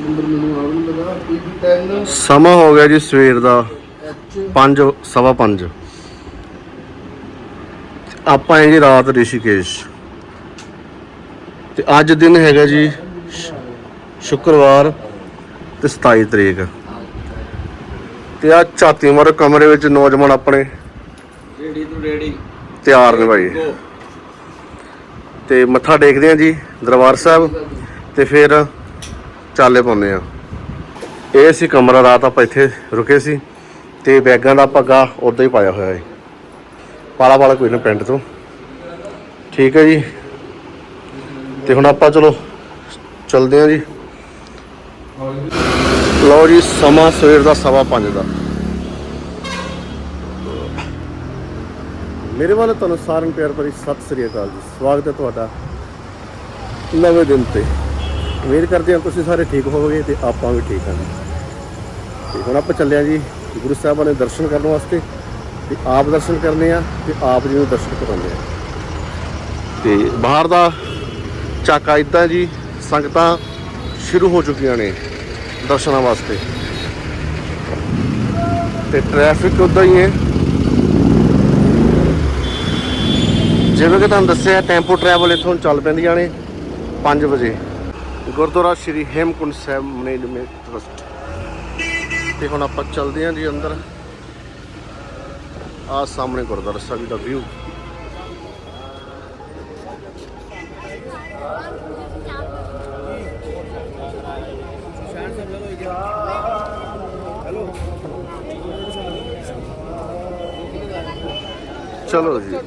Number ਮੈਨੂੰ ਆਉਣ ਨਹੀਂ ਲੱਗਾ ਪੀਬੀ 10 ਸਮਾਂ ਹੋ ਗਿਆ ਜੀ ਸਵੇਰ ਦਾ 5 ਸਵਾ 5 ਆਪਾਂ ਆਏ ਜੀ ਰਾਤ ਰਿਸ਼ੀਕੇਸ਼। ਤੇ ਅੱਜ ਦਿਨ ਹੈਗਾ ਜੀ ਸ਼- ਸ਼ੁੱਕਰਵਾਰ ਤੇ 27 ਤਰੀਕ। ਤੇ ਆ ਝਾਤੀ ਮਾਰ ਕਮਰੇ ਵਿੱਚ ਨੌਜਵਾਨ ਆਪਣੇ। ਰੈਡੀ ਟੂ ਰੈਡੀ ਤਿਆਰ ਨੇ ਭਾਈ। ਤੇ ਮੱਥਾ ਟੇਕਦੇ ਆ ਜੀ ਦਰਬਾਰ ਸਾਹਿਬ। ਤੇ ਫਿਰ ਚਾਲੇ ਪਾਉਂਦੇ ਆ। ਇਹ ਸੀ ਕਮਰਾ, ਰਾਤ ਆਪਾਂ ਇੱਥੇ ਰੁਕੇ ਸੀ ਤੇ ਬੈਗਾਂ ਦਾ ਪੱਗਾ ਉਦਾਂ ਹੀ ਪਾਇਆ ਹੋਇਆ ਹੈ ਪਾਲਾ ਵਾਲਾ ਕੋਈ ਨਾ ਪਿੰਡ ਤੋਂ। ਠੀਕ ਹੈ ਜੀ। ਤੇ ਹੁਣ ਆਪਾਂ ਚਲੋ ਚਲਦੇ ਆ ਜੀ। ਲਓ ਜੀ, ਸਮਾਂ ਸਵੇਰ ਦਾ ਸਵਾ ਪੰਜ ਦਾ। ਮੇਰੇ ਵੱਲ ਤੁਹਾਨੂੰ ਸਾਰਿਆਂ ਨੂੰ ਪਿਆਰ ਭਰੀ ਸਤਿ ਸ੍ਰੀ ਅਕਾਲ ਜੀ। ਸਵਾਗਤ ਹੈ ਤੁਹਾਡਾ ਨਵੇਂ ਦਿਨ ਤੇ। ਉਮੀਦ ਕਰਦੇ ਹਾਂ ਤੁਸੀਂ ਸਾਰੇ ਠੀਕ ਹੋਵੋਗੇ ਤੇ ਆਪਾਂ ਵੀ ਠੀਕ ਹਾਂ ਜੀ। ਤੇ ਹੁਣ ਆਪਾਂ ਚੱਲਿਆ ਜੀ ਗੁਰੂ ਸਾਹਿਬਾਂ ਦੇ ਦਰਸ਼ਨ ਕਰਨ ਵਾਸਤੇ ਤੇ ਆਪ ਦਰਸ਼ਨ ਕਰਨੇ ਆ ਤੇ ਆਪ ਜੀ ਨੂੰ ਦਰਸ਼ਨ ਕਰਾਉਂਦੇ ਆ। ਤੇ ਬਾਹਰ ਦਾ ਚਾਕਾ ਇਦਾਂ ਜੀ, ਸੰਗਤਾਂ ਸ਼ੁਰੂ ਹੋ ਚੁੱਕੀਆਂ ਨੇ ਦਰਸ਼ਨਾਂ ਵਾਸਤੇ। ਤੇ ਟ੍ਰੈਫਿਕ ਉਦਾਂ ਹੀ ਹੈ। ਜਿਵੇਂ ਕਿ ਤੁਹਾਨੂੰ ਦੱਸਿਆ ਟੈਂਪੋ ਟਰੈਵਲ ਇੱਥੋਂ ਚੱਲ ਪੈਂਦੀਆਂ ਨੇ 5 ਵਜੇ। Gurdwara Shri Hemkund Sahib management trust. ਤੇ ਹੁਣ ਆਪਾਂ ਚੱਲਦੇ ਹਾਂ ਜੀ ਅੰਦਰ। ਆ ਸਾਹਮਣੇ ਗੁਰਦੁਆਰਾ ਸਾਹਿਬ ਦਾ ਵਿਊ ਚਲੋ ਜੀ।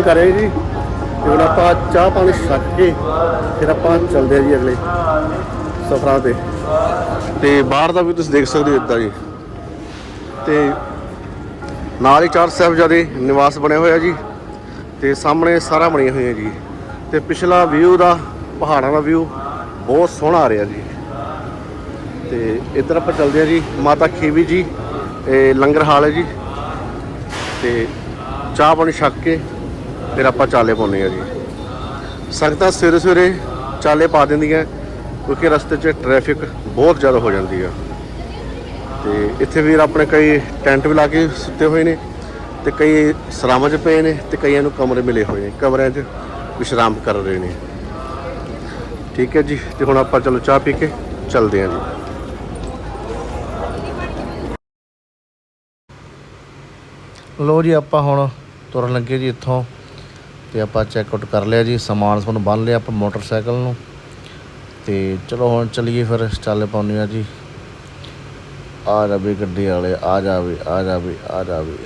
ਦਰਸ਼ਨ ਕਰੇ ਜੀ। ਤੇ ਹੁਣ ਆਪਾਂ ਚਾਹ ਪਾਣੀ ਛੱਕ ਕੇ ਫਿਰ ਆਪਾਂ ਚੱਲਦੇ ਆ ਜੀ ਅਗਲੇ ਸਫ਼ਰਾਂ ਤੇ। ਤੇ ਬਾਹਰ ਦਾ ਵੀ ਤੁਸੀਂ ਦੇਖ ਸਕਦੇ ਹੋ ਇਦਾਂ ਜੀ। ਤੇ ਨਾਲ ਹੀ ਚਾਰ ਸਾਹਿਬਜ਼ਾਦੇ ਨਿਵਾਸ ਬਣਿਆ ਹੋਇਆ ਜੀ। ਤੇ ਸਾਹਮਣੇ ਸਾਰਾ ਬਣੀਆਂ ਹੋਈਆਂ ਜੀ। ਤੇ ਪਿਛਲਾ ਵਿਊ ਦਾ, ਪਹਾੜਾਂ ਦਾ ਵਿਊ ਬਹੁਤ ਸੋਹਣਾ ਆ ਰਿਹਾ ਜੀ। ਤੇ ਇੱਧਰ ਆਪਾਂ ਚੱਲਦੇ ਆ ਜੀ, ਮਾਤਾ ਖੀਵੀ ਜੀ, ਇਹ ਲੰਗਰ ਹਾਲ ਹੈ ਜੀ। ਤੇ ਚਾਹ ਪਾਣੀ ਛੱਕ ਕੇ ਫਿਰ ਆਪਾਂ ਚਾਲੇ ਪਾਉਂਦੇ ਆ ਜੀ। ਸੰਗਤਾਂ ਸਵੇਰੇ ਸਵੇਰੇ ਚਾਲੇ ਪਾ ਦਿੰਦੀਆਂ, ਕਿਉਂਕਿ ਰਸਤੇ 'ਚ ਟ੍ਰੈਫਿਕ ਬਹੁਤ ਜ਼ਿਆਦਾ ਹੋ ਜਾਂਦੀ ਆ। ਤੇ ਇੱਥੇ ਵੀਰ ਆਪਣੇ ਕਈ ਟੈਂਟ ਵੀ ਲਾ ਕੇ ਸੁੱਤੇ ਹੋਏ ਨੇ, ਤੇ ਕਈ ਸਰਾਵਾਂ 'ਚ ਪਏ ਨੇ, ਤੇ ਕਈਆਂ ਨੂੰ ਕਮਰੇ ਮਿਲੇ ਹੋਏ ਨੇ, ਕਮਰਿਆਂ 'ਚ ਵਿਸ਼ਰਾਮ ਕਰ ਰਹੇ ਨੇ। ਠੀਕ ਹੈ ਜੀ, ਤੇ ਹੁਣ ਆਪਾਂ ਚਲੋ ਚਾਹ ਪੀ ਕੇ ਚੱਲਦੇ ਹਾਂ ਜੀ। ਲੋ ਜੀ, ਆਪਾਂ ਹੁਣ ਤੁਰਨ ਲੱਗੇ ਜੀ ਇੱਥੋਂ। ਤੇ ਆਪਾਂ ਚੈੱਕ ਆਊਟ ਕਰ ਲਿਆ ਜੀ, ਸਮਾਨ ਸਾਨੂੰ ਬੰਨ ਲਿਆ ਆਪਾਂ ਮੋਟਰਸਾਈਕਲ ਨੂੰ। ਤੇ ਚਲੋ ਹੁਣ ਚੱਲੀਏ ਫਿਰ, ਚੱਲ ਪਾਉਂਦੇ ਆ ਜੀ। ਆ ਜਾਵੇ ਗੱਡੀ ਵਾਲੇ, ਆ ਜਾਵੇ ਆ ਜਾਵੇ ਆ ਜਾਵੇ।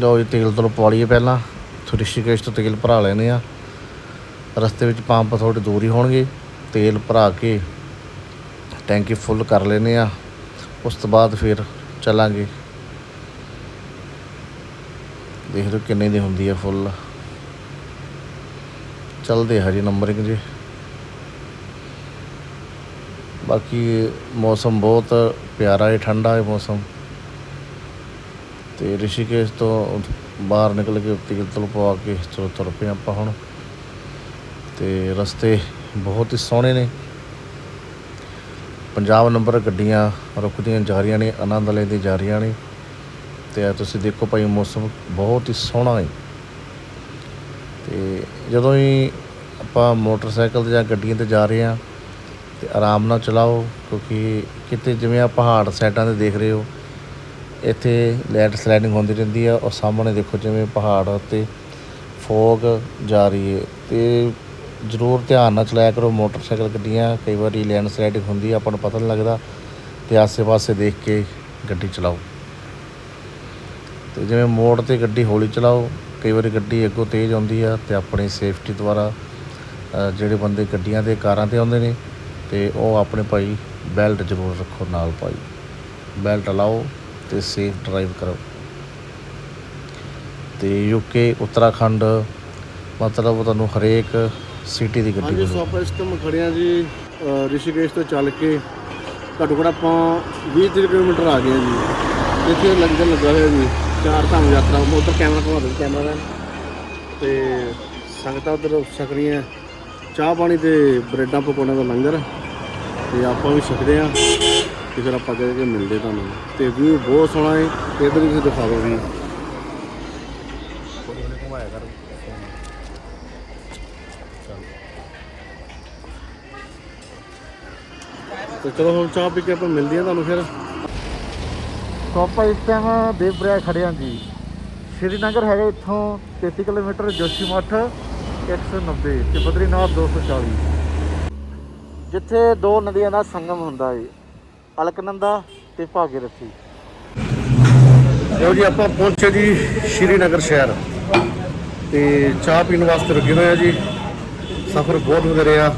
ਲੋ ਜੀ, ਤੇਲ ਤੋਂ ਪਵਾ ਲਈਏ ਪਹਿਲਾਂ ਰਿਸ਼ੀਕੇਸ਼ ਤੋਂ ਤੇਲ ਭਰਾ ਲੈਨੇ ਆ ਰਸਤੇ ਵਿੱਚ ਪੰਪ ਥੋੜੀ ਦੂਰ ਹੀ ਹੋਣਗੇ। ਤੇਲ ਭਰਾ ਕੇ ਟੈਂਕੀ ਫੁੱਲ ਕਰ ਲੈਨੇ ਆ ਉਸ ਤੋਂ ਬਾਅਦ ਫਿਰ ਚੱਲਾਂਗੇ। ਦੇਖ ਲਓ ਕਿੰਨੇ ਦੀ ਹੁੰਦੀ ਹੈ ਫੁੱਲ। ਚੱਲਦੇ ਹਜੇ ਨੰਬਰਿੰਗ ਜੇ। ਬਾਕੀ ਮੌਸਮ ਬਹੁਤ ਪਿਆਰਾ ਹੈ ਠੰਡਾ ਹੈ ਮੌਸਮ। ਤੇ ਰਿਸ਼ੀਕੇਸ਼ ਤੋਂ ਬਾਹਰ ਨਿਕਲ ਕੇ ਤੇਲ ਤਲ ਪਵਾ ਕੇ ਚਲੋ ਤੁਰ ਪਏ ਆਪਾਂ ਹੁਣ। ਤੇ ਰਸਤੇ ਬਹੁਤ ਹੀ ਸੋਹਣੇ ਨੇ। ਪੰਜਾਬ ਨੰਬਰ ਗੱਡੀਆਂ ਰੁਕਦੀਆਂ ਜਾ ਰਹੀਆਂ ਨੇ, ਆਨੰਦ ਲੈਂਦੇ ਜਾ ਰਹੀਆਂ ਨੇ। ਤੇ ਆ ਤੁਸੀਂ ਦੇਖੋ ਭਾਈ, ਮੌਸਮ ਬਹੁਤ ਹੀ ਸੋਹਣਾ ਹੈ। ਤੇ ਜਦੋਂ ਹੀ ਆਪਾਂ ਮੋਟਰਸਾਈਕਲ ਤੇ ਜਾਂ ਗੱਡੀਆਂ ਤੇ ਜਾ ਰਹੇ ਹਾਂ, ਤੇ ਆਰਾਮ ਨਾਲ ਚਲਾਓ, ਕਿਉਂਕਿ ਕਿਤੇ ਜਿਵੇਂ ਆ ਪਹਾੜ ਸਾਈਡਾਂ ਤੇ ਦੇਖ ਰਹੇ ਹੋ, ਇੱਥੇ ਲੈਂਡ ਸਲਾਈਡਿੰਗ ਹੁੰਦੀ ਰਹਿੰਦੀ ਆ, ਔਰ ਸਾਹਮਣੇ ਦੇਖੋ ਜਿਵੇਂ ਪਹਾੜ ਉੱਤੇ ਫੋਗ ਜਾ ਰਹੀ ਹੈ। ਤੇ ਜ਼ਰੂਰ ਧਿਆਨ ਨਾਲ ਚਲਾਇਆ ਕਰੋ, ਮੋਟਰਸਾਈਕਲ ਗੱਡੀਆਂ ਕਈ ਵਾਰੀ ਲੈਂਡ ਸਲਾਈਡਿੰਗ ਹੁੰਦੀ ਆ, ਆਪਾਂ ਨੂੰ ਪਤਾ ਨਹੀਂ ਲੱਗਦਾ, ਤੇ ਆਸੇ-ਪਾਸੇ ਦੇਖ ਕੇ ਗੱਡੀ ਚਲਾਓ। ਤੇ ਜਿਵੇਂ ਮੋੜ ਤੇ ਗੱਡੀ ਹੌਲੀ ਚਲਾਓ ਕਈ ਵਾਰੀ ਗੱਡੀ ਅੱਗੋਂ ਤੇਜ਼ ਆਉਂਦੀ ਆ ਤੇ ਆਪਣੀ ਸੇਫਟੀ ਦੁਆਰਾ ਜਿਹੜੇ ਬੰਦੇ ਗੱਡੀਆਂ ਤੇ ਕਾਰਾਂ ਤੇ ਆਉਂਦੇ ਨੇ ਤੇ ਉਹ ਆਪਣੇ ਭਾਈ ਬੈਲਟ ਜ਼ਰੂਰ ਰੱਖੋ ਨਾਲ ਭਾਈ। ਬੈਲਟ ਲਾਓ ਤੇ ਸੇਫ ਡਰਾਈਵ ਕਰੋ। ਤੇ ਯੂਕੇ ਉੱਤਰਾਖੰਡ ਮਤਲਬ ਤੁਹਾਨੂੰ ਹਰੇਕ ਸਿਟੀ ਦੀ ਗੱਡੀ ਹਾਂਜੀ ਸੋ ਮਿਲੂ ਆਪਾਂ ਇਸ ਟਾਈਮ ਖੜੇ ਹਾਂ ਜੀ ਰਿਸ਼ੀਕੇਸ਼ ਤੋਂ ਚੱਲ ਕੇ। ਘੱਟੋ ਘੱਟ ਆਪਾਂ 20 30 ਕਿਲੋਮੀਟਰ ਆ ਗਏ ਜੀ। ਇੱਥੇ ਲੰਗਰ ਲੱਗਾ ਹੋਇਆ ਜੀ। ਚਾਰ ਧਾਮ ਯਾਤਰਾ ਉਧਰ ਕੈਮਰਾ ਘੁਮਾ ਦਿਓ ਕੈਮਰਾਮੈਨ ਤੇ ਸੰਗਤਾਂ ਉਧਰ ਛਕ ਰਹੀਆਂ। ਚਾਹ ਪਾਣੀ ਤੇ ਬ੍ਰੈਡਾਂ ਪਕੌੜਿਆਂ ਦਾ ਲੰਗਰ। ਤੇ ਆਪਾਂ ਵੀ ਛਕਦੇ ਹਾਂ ਤੇ ਫਿਰ ਆਪਾਂ ਕਹਿੰਦੇ ਕਿ ਮਿਲਦੇ ਤੁਹਾਨੂੰ। ਤੇ ਵਿਊ ਬਹੁਤ ਸੋਹਣਾ ਹੈ ਇੱਧਰ ਵੀ ਤੁਸੀਂ ਦਿਖਾ ਦਿਓ ਵੀ ਤੇ ਚਲੋ ਹੁਣ ਚਾਹ ਪੀ ਕੇ ਆਪਾਂ ਮਿਲਦੇ ਹਾਂ ਤੁਹਾਨੂੰ ਫਿਰ। ਸੋ ਆਪਾਂ ਇਸ ਟਾਈਮ ਦੇਵਪ੍ਰਯਾਗ ਖੜੇ ਹਾਂ ਜੀ। ਸ਼੍ਰੀਨਗਰ ਹੈਗਾ ਇੱਥੋਂ 33 ਕਿਲੋਮੀਟਰ ਜੋਸ਼ੀਮਠ 190 ਤੇ ਬਦਰੀਨਾਥ 240 ਜਿੱਥੇ ਦੋ ਨਦੀਆਂ ਦਾ ਸੰਗਮ ਹੁੰਦਾ ਹੈ ਅਲਕਨੰਦਾ ਤੇ ਭਾਗੀਰਥੀ। ਲਓ ਜੀ, ਆਪਾਂ ਪਹੁੰਚੇ ਜੀ ਸ਼੍ਰੀਨਗਰ ਸ਼ਹਿਰ। ਤੇ ਚਾਹ ਪੀਣ ਵਾਸਤੇ ਰੁਕੇ ਹੋਏ ਆ ਜੀ। ਸਫ਼ਰ ਬਹੁਤ ਵਧੀਆ ਰਿਹਾ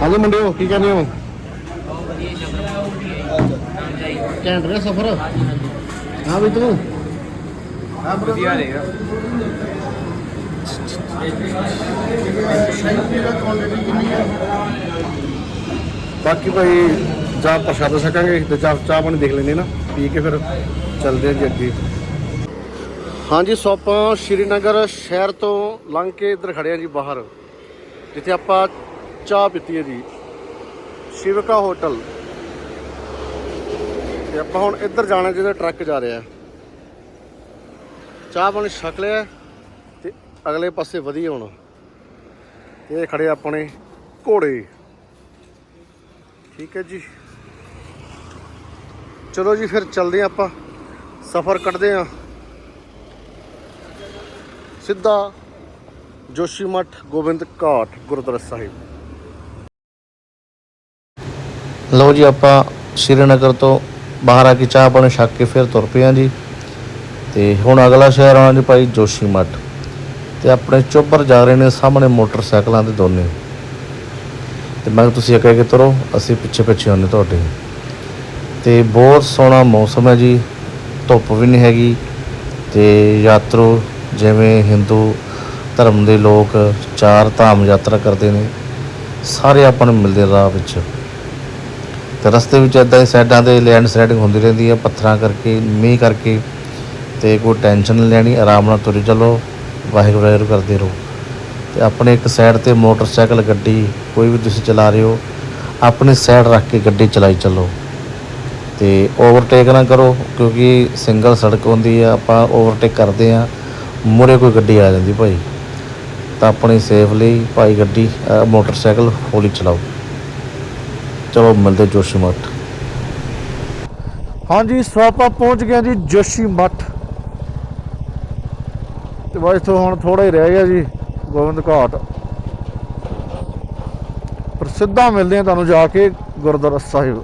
ਹਾਂਜੀ ਮੁੰਡਿਓ, ਕੀ ਕਹਿੰਦੇ ਹੋ? ਘੈਂਟ ਰਿਹਾ ਸਫ਼ਰ? ਹਾਂ ਵੀ ਤੂੰ। ਬਾਕੀ ਭਾਈ ਜਾਂ ਪ੍ਰਸ਼ਾਦਾ ਛਕਾਂਗੇ ਤੇ ਚਾਹ ਚਾਹ ਪਾਣੀ ਦੇਖ ਲੈਂਦੇ ਨਾ ਪੀ ਕੇ ਫਿਰ ਚੱਲਦੇ ਹਾਂ ਜੀ ਅੱਗੇ। ਹਾਂਜੀ ਸੋ ਆਪਾਂ ਸ਼੍ਰੀਨਗਰ ਸ਼ਹਿਰ ਤੋਂ ਲੰਘ ਕੇ ਇੱਧਰ ਖੜੇ ਹਾਂ ਜੀ ਬਾਹਰ। ਜਿੱਥੇ ਆਪਾਂ ਚਾਹ ਪੀਤੀ ਹੈ ਜੀ। ਸ਼ਿਵਕਾ ਹੋਟਲ। ਤੇ ਆਪਾਂ ਹੁਣ ਇੱਧਰ ਜਾਣਾ ਜਿਹਦਾ ਟਰੱਕ ਜਾ ਰਿਹਾ ਚਾਹ ਪਾਣੀ ਛਕ ਲਿਆ ਤੇ ਅਗਲੇ ਪਾਸੇ ਵਧੀਆ ਹੁਣ। ਇਹ ਖੜੇ ਆਪਣੇ ਘੋੜੇ। ਠੀਕ ਹੈ ਜੀ। ਚਲੋ ਜੀ, ਫਿਰ ਚੱਲਦੇ ਹਾਂ ਆਪਾਂ। ਸਫ਼ਰ ਕੱਢਦੇ ਹਾਂ। ਸਿੱਧਾ ਜੋਸ਼ੀ ਜੋਸ਼ੀਮਠ ਗੋਬਿੰਦ ਘਾਟ ਗੁਰਦੁਆਰਾ ਸਾਹਿਬ। ਲਓ ਜੀ, ਆਪਾਂ ਸ਼੍ਰੀਨਗਰ ਤੋਂ ਬਾਹਰ ਆ ਕੇ ਚਾਹ ਪਾਣੀ ਛੱਕ ਕੇ ਫਿਰ ਤੁਰ ਪਿਆ ਜੀ। ਤੇ ਹੁਣ ਅਗਲਾ ਸ਼ਹਿਰ ਆਉਣਾ ਜੀ ਭਾਈ ਜੋਸ਼ੀ ਮੱਠ। ਤੇ ਆਪਣੇ ਚੋਬਰ ਜਾ ਰਹੇ ਨੇ ਸਾਹਮਣੇ ਮੋਟਰਸਾਈਕਲਾਂ ਦੇ ਦੋਨੇ। ਤੇ ਮੈਂ ਕਿਹਾ ਤੁਸੀਂ ਅੱਗੇ ਅੱਗੇ ਤੁਰੋ, ਅਸੀਂ ਪਿੱਛੇ ਪਿੱਛੇ ਆਉਂਦੇ ਤੁਹਾਡੇ। ਤੇ ਬਹੁਤ ਸੋਹਣਾ ਮੌਸਮ ਹੈ ਜੀ, ਧੁੱਪ ਵੀ ਨਹੀਂ ਹੈਗੀ। ਤੇ ਯਾਤਰੂ ਜਿਵੇਂ ਹਿੰਦੂ ਧਰਮ ਦੇ ਲੋਕ ਚਾਰ ਧਾਮ ਯਾਤਰਾ ਕਰਦੇ ਨੇ, ਸਾਰੇ ਆਪਾਂ ਨੂੰ ਮਿਲਦੇ ਰਾਹ ਵਿੱਚ। ਤੇ ਰਸਤੇ ਵਿੱਚ ਇਦਾਂ ਹੀ ਸਾਈਡਾਂ ਤੇ ਲੈਂਡ ਸਲਾਈਡਿੰਗ ਹੁੰਦੀ ਰਹਿੰਦੀ ਹੈ ਪੱਥਰਾਂ ਕਰਕੇ, ਮੀਂਹ ਕਰਕੇ, ਤੇ ਕੋਈ ਟੈਨਸ਼ਨ ਨਹੀਂ ਲੈਣੀ, ਆਰਾਮ ਨਾਲ ਤੁਰੀ ਚੱਲੋ, ਵਾਹਿਗੁਰੂ ਵਾਹਿਗੁਰੂ ਕਰਦੇ ਰਹੋ। ਤੇ ਆਪਣੇ ਇੱਕ ਸਾਈਡ ਤੇ ਮੋਟਰਸਾਈਕਲ, ਗੱਡੀ, ਕੋਈ ਵੀ ਤੁਸੀਂ ਚਲਾ ਰਹੇ ਹੋ, ਆਪਣੀ ਸਾਈਡ ਰੱਖ ਕੇ ਗੱਡੀ ਚਲਾਈ ਚੱਲੋ। ਤੇ ਓਵਰਟੇਕ ਨਾ ਕਰੋ, ਕਿਉਂਕਿ ਸਿੰਗਲ ਸੜਕ ਹੁੰਦੀ ਆ, ਆਪਾਂ ਓਵਰਟੇਕ ਕਰਦੇ ਆ, ਮੂਹਰੇ ਕੋਈ ਗੱਡੀ ਆ ਜਾਂਦੀ ਭਾਈ। ਤਾਂ ਆਪਣੀ ਸੇਫ ਲਈ ਭਾਈ ਗੱਡੀ ਮੋਟਰਸਾਈਕਲ ਹੌਲੀ ਚਲਾਓ। ਚਲੋ ਮਿਲਦੇ ਜੋਸ਼ੀਮਠ ਹਾਂਜੀ ਸੋ ਆਪਾਂ ਪਹੁੰਚ ਗਏ ਹਾਂ ਜੀ ਜੋਸ਼ੀਮਠ ਤੇ ਬਸ ਇੱਥੋਂ ਹੁਣ ਥੋੜਾ ਹੀ ਰਹਿ ਗਿਆ ਜੀ ਗੋਬਿੰਦ ਘਾਟ। ਪਰ ਸਿੱਧਾ ਮਿਲਦੇ ਹਾਂ ਤੁਹਾਨੂੰ ਜਾ ਕੇ ਗੁਰਦੁਆਰਾ ਸਾਹਿਬ।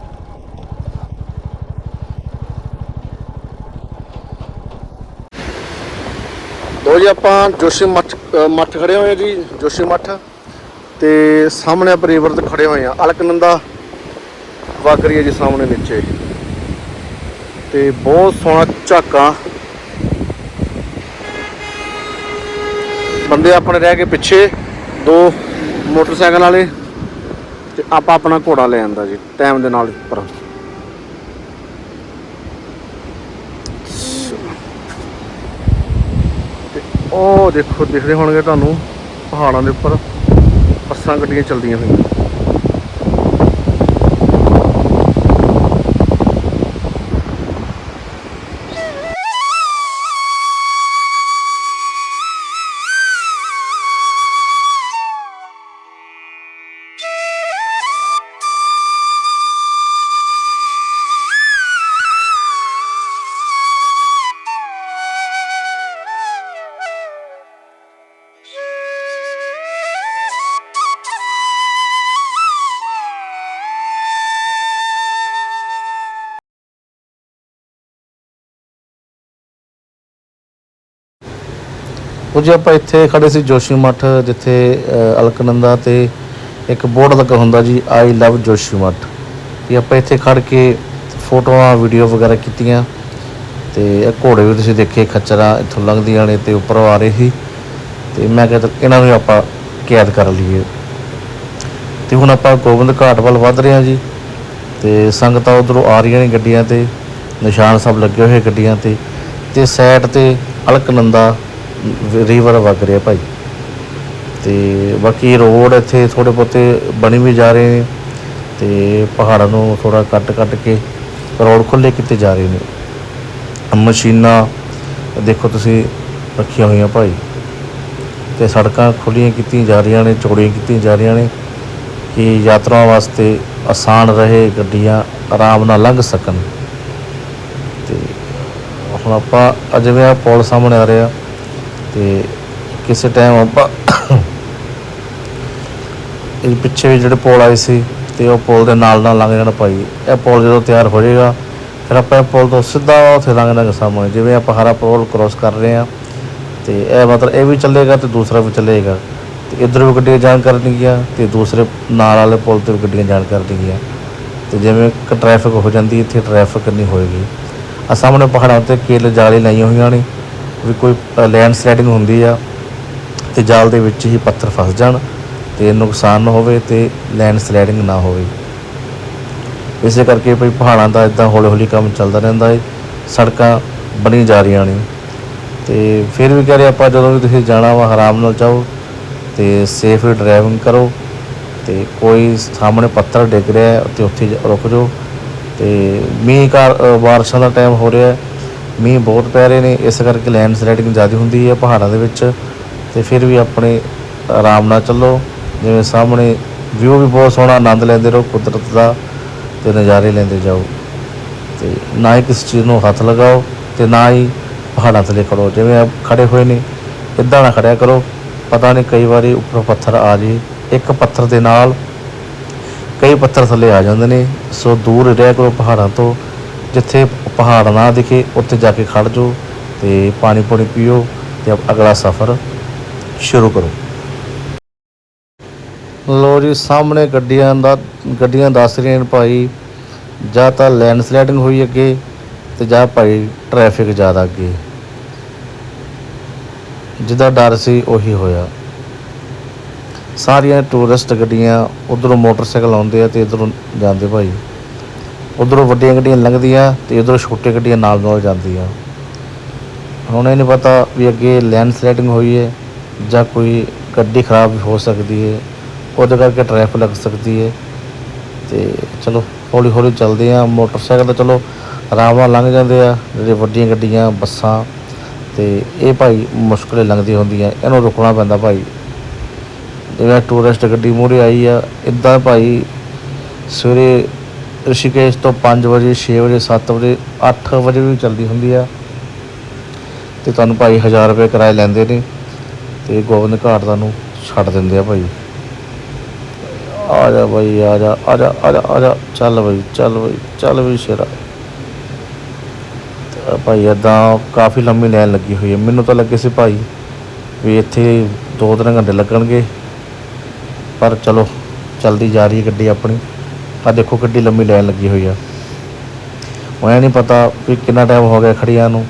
ਲੋ ਜੀ ਆਪਾਂ ਜੋਸ਼ੀ ਮੱਠ ਮੱਠ ਖੜੇ ਹੋਏ ਆ ਜੀ ਜੋਸ਼ੀ ਮੱਠ। ਤੇ ਸਾਹਮਣੇ ਆਪਾਂ ਰਿਵਰ ਤੇ ਖੜੇ ਹੋਏ ਆ ਅਲਕਨੰਦਾ ਵਗ ਹੈ ਜੀ ਸਾਹਮਣੇ ਨੀਚੇ। ਤੇ ਬਹੁਤ ਸੋਹਣਾ ਝਾਕਾ। ਬੰਦੇ ਆਪਣੇ ਰਹਿ ਕੇ ਪਿੱਛੇ, ਦੋ ਮੋਟਰਸਾਈਕਲ ਵਾਲੇ, ਤੇ ਆਪਾਂ ਆਪਣਾ ਘੋੜਾ ਲੈ ਆਂਦਾ ਜੀ, ਟਾਈਮ ਦੇ ਨਾਲ ਉੱਪਰ। ਤੇ ਉਹ ਦੇਖੋ, ਦਿਖਦੇ ਹੋਣਗੇ ਤੁਹਾਨੂੰ ਪਹਾੜਾਂ ਦੇ ਉੱਪਰ, ਬੱਸਾਂ ਗੱਡੀਆਂ ਚੱਲਦੀਆਂ ਹੋਈਆਂ। ਉਹ ਜੇ ਆਪਾਂ ਇੱਥੇ ਖੜੇ ਸੀ ਜੋਸ਼ੀ ਮੱਠ, ਜਿੱਥੇ ਅਲਕਨੰਦਾ ਤੇ ਇੱਕ ਬੋਰਡ ਲੱਗਾ ਹੁੰਦਾ ਜੀ ਆਈ ਲਵ ਜੋਸ਼ੀ ਮੱਠ। ਇਹ ਆਪਾਂ ਇੱਥੇ ਖੜ ਕੇ ਫੋਟੋਆਂ, ਵੀਡੀਓ ਵਗੈਰਾ ਕੀਤੀਆਂ ਤੇ ਇਹ ਘੋੜੇ ਵੀ ਤੁਸੀਂ ਦੇਖੇ, ਖੱਚਰਾਂ ਇੱਥੋਂ ਲੰਘਦੀਆਂ ਨੇ ਤੇ ਉੱਪਰੋਂ ਆ ਰਹੇ ਸੀ। ਤੇ ਮੈਂ ਕਿਹਾ ਚੱਲ ਇਹਨਾਂ ਨੂੰ ਆਪਾਂ ਕੈਦ ਕਰ ਲਈਏ। ਤੇ ਹੁਣ ਆਪਾਂ ਗੋਬਿੰਦ ਘਾਟ ਵੱਲ ਵੱਧ ਰਹੇ ਹਾਂ ਜੀ ਤੇ ਸੰਗਤਾਂ ਉਧਰੋਂ ਆ ਰਹੀਆਂ ਨੇ ਗੱਡੀਆਂ ਤੇ, ਨਿਸ਼ਾਨ ਸਭ ਲੱਗੇ ਹੋਏ ਗੱਡੀਆਂ ਤੇ ਤੇ ਸਾਈਡ ਤੇ ਅਲਕਨੰਦਾ ਰੀਵਰ ਵਗ ਰਿਹਾ ਭਾਈ। ਤੇ ਬਾਕੀ ਰੋਡ ਇੱਥੇ ਥੋੜੇ ਬਹੁਤੇ ਬਣੀ ਵੀ ਜਾ ਰਹੇ ਨੇ ਤੇ ਪਹਾੜਾਂ ਨੂੰ ਥੋੜਾ ਕੱਟ ਕੱਟ ਕੇ ਰੋਡ ਖੁੱਲੇ ਕੀਤੇ ਜਾ ਰਹੇ ਨੇ। ਮਸ਼ੀਨਾਂ ਦੇਖੋ ਤੁਸੀਂ ਰੱਖੀਆਂ ਹੋਈਆਂ ਭਾਈ। ਤੇ ਸੜਕਾਂ ਖੁੱਲੀਆਂ ਕੀਤੀਆਂ ਜਾ ਰਹੀਆਂ ਨੇ, ਚੌੜੀਆਂ ਕੀਤੀਆਂ ਜਾ ਰਹੀਆਂ ਨੇ ਕਿ ਯਾਤਰਾਵਾਂ ਵਾਸਤੇ ਆਸਾਨ ਰਹੇ, ਗੱਡੀਆਂ ਆਰਾਮ ਨਾਲ ਲੰਘ ਸਕਣ। ਤੇ ਹੁਣ ਆਪਾਂ ਅੱਜ ਵੀ ਪੁਲ ਸਾਹਮਣੇ ਆ ਰਿਹਾ ਤੇ ਕਿਸੇ ਟਾਈਮ ਆਪਾਂ ਇਹ ਪਿੱਛੇ ਵੀ ਜਿਹੜੇ ਪੁਲ ਆਏ ਸੀ ਤੇ ਉਹ ਪੁਲ ਦੇ ਨਾਲ ਨਾਲ ਲੰਘ ਜਾਣਾ ਭਾਈ। ਇਹ ਪੁਲ ਜਦੋਂ ਤਿਆਰ ਹੋ ਜਾਏਗਾ, ਫਿਰ ਆਪਾਂ ਇਹ ਪੁਲ ਤੋਂ ਸਿੱਧਾ ਉੱਥੇ ਲੰਘ ਲੰਘਣਾ ਸਾਹਮਣੇ, ਜਿਵੇਂ ਆਪਾਂ ਹਰਾ ਪੁਲ ਕ੍ਰੋਸ ਕਰ ਰਹੇ ਹਾਂ। ਤੇ ਇਹ ਮਤਲਬ ਇਹ ਵੀ ਚੱਲੇਗਾ ਤੇ ਦੂਸਰਾ ਵੀ ਚੱਲੇਗਾ। ਤੇ ਇੱਧਰ ਵੀ ਗੱਡੀਆਂ ਜਾਣ ਕਰਨਗੀਆਂ ਤੇ ਦੂਸਰੇ ਨਾਲ ਵਾਲੇ ਪੁਲ ਤੇ ਵੀ ਗੱਡੀਆਂ ਜਾਣ ਕਰਨਗੀਆਂ। ਤੇ ਜਿਵੇਂ ਕਿ ਟ੍ਰੈਫਿਕ ਹੋ ਜਾਂਦੀ, ਇੱਥੇ ਟ੍ਰੈਫਿਕ ਨਹੀਂ ਹੋਏਗੀ। ਆ ਸਾਹਮਣੇ ਪਹਾੜਾਂ ਉੱਤੇ ਕੇਲ ਜਾਲੀ ਲਾਈਆਂ ਹੋਈਆਂ ਨੇ। ਵੀ ਕੋਈ ਲੈਂਡ ਸਲਾਈਡਿੰਗ ਹੁੰਦੀ ਆ ਤੇ ਜਾਲ ਦੇ ਵਿੱਚ ਹੀ ਪੱਥਰ ਫਸ ਜਾਣ ਤੇ ਨੁਕਸਾਨ ਨਾ ਹੋਵੇ ਤੇ ਲੈਂਡ ਸਲਾਈਡਿੰਗ ਨਾ ਹੋਵੇ। ਇਸੇ ਕਰਕੇ ਭਈ ਪਹਾੜਾਂ ਦਾ ਇਦਾਂ ਹੌਲੀ ਹੌਲੀ ਕੰਮ ਚੱਲਦਾ ਰਹਿੰਦਾ ਹੈ ਸੜਕਾਂ ਬਣੀ ਜਾ ਰਹੀਆਂ ਨੇ। ਤੇ ਫਿਰ ਵੀ ਕਹ ਰਹੇ ਆਪਾਂ ਜਦੋਂ ਵੀ ਤੁਸੀਂ ਜਾਣਾ ਵਾ ਆਰਾਮ ਨਾਲ ਜਾਓ ਤੇ ਸੇਫ ਡਰਾਈਵਿੰਗ ਕਰੋ ਤੇ ਕੋਈ ਸਾਹਮਣੇ ਪੱਥਰ ਡਿੱਗ ਰਿਹਾ ਹੈ ਤੇ ਉੱਥੇ ਰੁਕ ਜਾਓ ਤੇ ਮੀਂਹ ਕਾਰ ਬਾਰਿਸ਼ਾਂ ਦਾ ਟਾਈਮ ਹੋ ਰਿਹਾ ਹੈ ਮੀਂਹ ਬਹੁਤ ਪੈ ਰਹੇ ਨੇ, ਇਸ ਕਰਕੇ ਲੈਂਡ ਸਲਾਈਡਿੰਗ ਜ਼ਿਆਦਾ ਹੁੰਦੀ ਹੈ ਪਹਾੜਾਂ ਦੇ ਵਿੱਚ। ਤੇ ਫਿਰ ਵੀ ਆਪਣੇ ਆਰਾਮ ਨਾਲ ਚੱਲੋ, ਜਿਵੇਂ ਸਾਹਮਣੇ ਵਿਊ ਵੀ ਬਹੁਤ ਸੋਹਣਾ, ਆਨੰਦ ਲੈਂਦੇ ਰਹੋ, ਕੁਦਰਤ ਦਾ ਤੇ ਨਜ਼ਾਰੇ ਲੈਂਦੇ ਜਾਓ। ਤੇ ਨਾ ਹੀ ਕਿਸੇ ਚੀਜ਼ ਨੂੰ ਹੱਥ ਲਗਾਓ ਤੇ ਨਾ ਹੀ ਪਹਾੜਾਂ ਥੱਲੇ ਖੜੋ, ਜਿਵੇਂ ਆਪ ਖੜੇ ਹੋਏ ਨੇ ਇਦਾਂ ਨਾ ਖੜਿਆ ਕਰੋ। ਪਤਾ ਨਹੀਂ ਕਈ ਵਾਰੀ ਉੱਪਰੋਂ ਪੱਥਰ ਆ ਜੇ, ਇੱਕ ਪੱਥਰ ਦੇ ਨਾਲ ਕਈ ਪੱਥਰ ਥੱਲੇ ਆ ਜਾਂਦੇ ਨੇ, ਸੋ ਦੂਰ ਰਹਿ ਕਰੋ ਪਹਾੜਾਂ ਤੋਂ। ਜਿੱਥੇ ਪਹਾੜ ਨਾ ਦਿਖੇ, ਉੱਥੇ ਜਾ ਕੇ ਖੜ ਜਾਓ ਤੇ ਪਾਣੀ ਪੂਣੀ ਪੀਓ ਤੇ ਅਗਲਾ ਸਫ਼ਰ ਸ਼ੁਰੂ ਕਰੋ। ਲੋ ਜੀ, ਸਾਹਮਣੇ ਗੱਡੀਆਂ ਦਾ, ਗੱਡੀਆਂ ਦੱਸ ਰਹੀਆਂ ਨੇ ਭਾਈ, ਜਾਂ ਤਾਂ ਲੈਂਡ ਸਲਾਈਡਿੰਗ ਹੋਈ ਅੱਗੇ ਤੇ ਜਾਂ ਭਾਈ ਟ੍ਰੈਫਿਕ ਜ਼ਿਆਦਾ ਅੱਗੇ। ਜਿਹਦਾ ਡਰ ਸੀ ਉਹੀ ਹੋਇਆ। ਸਾਰੀਆਂ ਟੂਰਿਸਟ ਗੱਡੀਆਂ, ਉਧਰੋਂ ਮੋਟਰਸਾਈਕਲ ਆਉਂਦੇ ਆ ਤੇ ਇਧਰੋਂ ਜਾਂਦੇ ਭਾਈ। ਉਧਰੋਂ ਵੱਡੀਆਂ ਗੱਡੀਆਂ ਲੰਘਦੀਆਂ ਤੇ ਇਧਰੋਂ ਛੋਟੇ ਗੱਡੀਆਂ ਨਾਲ ਨਾਲ ਜਾਂਦੀਆਂ। ਹੁਣ ਇਹ ਨਹੀਂ ਪਤਾ ਵੀ ਅੱਗੇ ਲੈਂਡ ਸਲਾਈਡਿੰਗ ਹੋਈ ਹੈ ਜਾਂ ਕੋਈ ਗੱਡੀ ਖਰਾਬ ਹੋ ਸਕਦੀ ਹੈ ਉਹਦੇ ਕਰਕੇ ਟ੍ਰੈਫਿਕ ਲੱਗ ਸਕਦੀ ਹੈ ਤੇ ਚਲੋ ਹੌਲੀ ਹੌਲੀ ਚੱਲਦੇ ਆ, ਮੋਟਰਸਾਈਕਲ ਤਾਂ ਚਲੋ ਆਰਾਮ ਨਾਲ ਲੰਘ ਜਾਂਦੇ ਆ, ਜਿਹੜੇ ਵੱਡੀਆਂ ਗੱਡੀਆਂ, ਬੱਸਾਂ ਤੇ ਇਹ ਭਾਈ ਮੁਸ਼ਕਲੇ ਲੰਘਦੀਆਂ ਹੁੰਦੀਆਂ, ਇਹਨੂੰ ਰੁਕਣਾ ਪੈਂਦਾ ਭਾਈ। ਜਿਵੇਂ ਟੂਰਿਸਟ ਗੱਡੀ ਮੂਹਰੇ ਆਈ ਆ ਇਦਾਂ ਭਾਈ ਸਵੇਰੇ ਰਿਸ਼ੀਕੇਸ਼ ਤੋਂ 5 ਵਜੇ 6 ਵਜੇ 7 ਵਜੇ 8 ਵਜੇ ਵੀ ਚੱਲਦੀ ਹੁੰਦੀ ਆ। ਤੇ ਤੁਹਾਨੂੰ ਭਾਈ 1000 ਰੁਪਏ ਕਿਰਾਏ ਲੈਂਦੇ ਨੇ ਤੇ ਗੋਬਿੰਦ ਘਾਟ ਤੁਹਾਨੂੰ ਛੱਡ ਦਿੰਦੇ ਆ ਭਾਈ। ਆ ਜਾ ਭਾਈ, ਆ ਜਾ ਆ ਜਾ ਆ ਜਾ ਆ ਜਾ, ਚੱਲ ਭਾਈ ਚੱਲ ਭਾਈ, ਚੱਲ ਵੀ ਸ਼ੇਰਾ। ਤੇ ਭਾਈ ਏਦਾਂ ਕਾਫੀ ਲੰਮੀ ਲਾਈਨ ਲੱਗੀ ਹੋਈ ਹੈ ਮੈਨੂੰ ਤਾਂ ਲੱਗੇ ਸੀ ਭਾਈ ਵੀ ਇੱਥੇ 2-3 ਘੰਟੇ ਲੱਗਣਗੇ। ਪਰ ਚਲੋ, ਚਲਦੀ ਜਾ ਰਹੀ ਹੈ ਗੱਡੀ ਆਪਣੀ। ਆ ਦੇਖੋ ਕਿੱਡੀ ਲੰਮੀ ਲਾਈਨ ਲੱਗੀ ਹੋਈ ਆ। ਉਹ ਐ ਨਹੀਂ ਪਤਾ ਵੀ ਕਿੰਨਾ ਟਾਈਮ ਹੋ ਗਿਆ ਖੜੀਆਂ ਨੂੰ।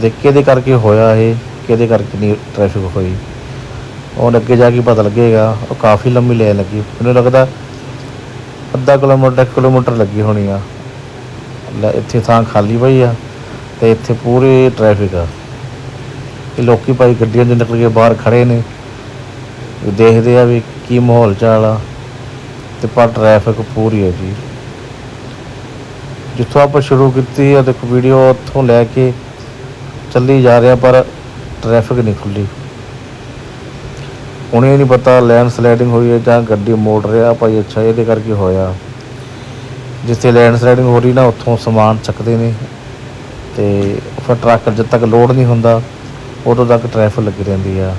ਦੇਖ ਕਿਹਦੇ ਕਰਕੇ ਹੋਇਆ ਇਹ, ਕਿਹਦੇ ਕਰਕੇ ਨਹੀਂ ਟ੍ਰੈਫਿਕ ਹੋਈ। ਉਹ ਅੱਗੇ ਜਾ ਕੇ ਪਤਾ ਲੱਗੇਗਾ, ਉਹ ਕਾਫੀ ਲੰਮੀ ਲਾਈਨ ਲੱਗੀ। ਮੈਨੂੰ ਲੱਗਦਾ ਅੱਧਾ ਕਿਲੋਮੀਟਰ, ਇੱਕ ਕਿਲੋਮੀਟਰ ਲੱਗੀ ਹੋਣੀ ਆ। ਲੈ, ਇੱਥੇ ਥਾਂ ਖਾਲੀ ਪਈ ਆ ਤੇ ਇੱਥੇ ਪੂਰੀ ਟ੍ਰੈਫਿਕ ਆ। ਇਹ ਲੋਕੀ ਭਾਈ ਗੱਡੀਆਂ 'ਚ ਨਿਕਲ ਕੇ ਬਾਹਰ ਖੜੇ ਨੇ। ਵੀ ਦੇਖਦੇ ਆ ਵੀ ਕੀ ਮਾਹੌਲ ਚਾਲ ਆ। ਤੇ ਪਰ ਟ੍ਰੈਫਿਕ ਪੂਰੀ ਹੈ ਜੀ। ਜਿੱਥੋਂ ਆਪਾਂ ਸ਼ੁਰੂ ਕੀਤੀ ਆ, ਦੇਖੋ ਵੀਡੀਓ ਉੱਥੋਂ ਲੈ ਕੇ ਚੱਲੀ ਜਾ ਰਿਹਾ, ਪਰ ਟ੍ਰੈਫਿਕ ਨਹੀਂ ਖੁੱਲੀ। ਹੁਣ ਇਹ ਨਹੀਂ ਪਤਾ ਲੈਂਡ ਸਲਾਈਡਿੰਗ ਹੋਈ ਹੈ ਜਾਂ ਗੱਡੀ ਮੋੜ ਰਿਹਾ, ਭਾਈ ਅੱਛਾ ਇਹਦੇ ਕਰਕੇ ਹੋਇਆ। ਜਿੱਥੇ ਲੈਂਡ ਸਲਾਈਡਿੰਗ ਹੋ ਰਹੀ ਨਾ, ਉੱਥੋਂ ਸਮਾਨ ਚੱਕਦੇ ਨੇ ਤੇ ਫਿਰ ਟਰੱਕ ਜਦ ਤੱਕ ਲੋਡ ਨਹੀਂ ਹੁੰਦਾ, ਉਦੋਂ ਤੱਕ ਟ੍ਰੈਫਿਕ ਲੱਗੀ ਰਹਿੰਦੀ ਆ।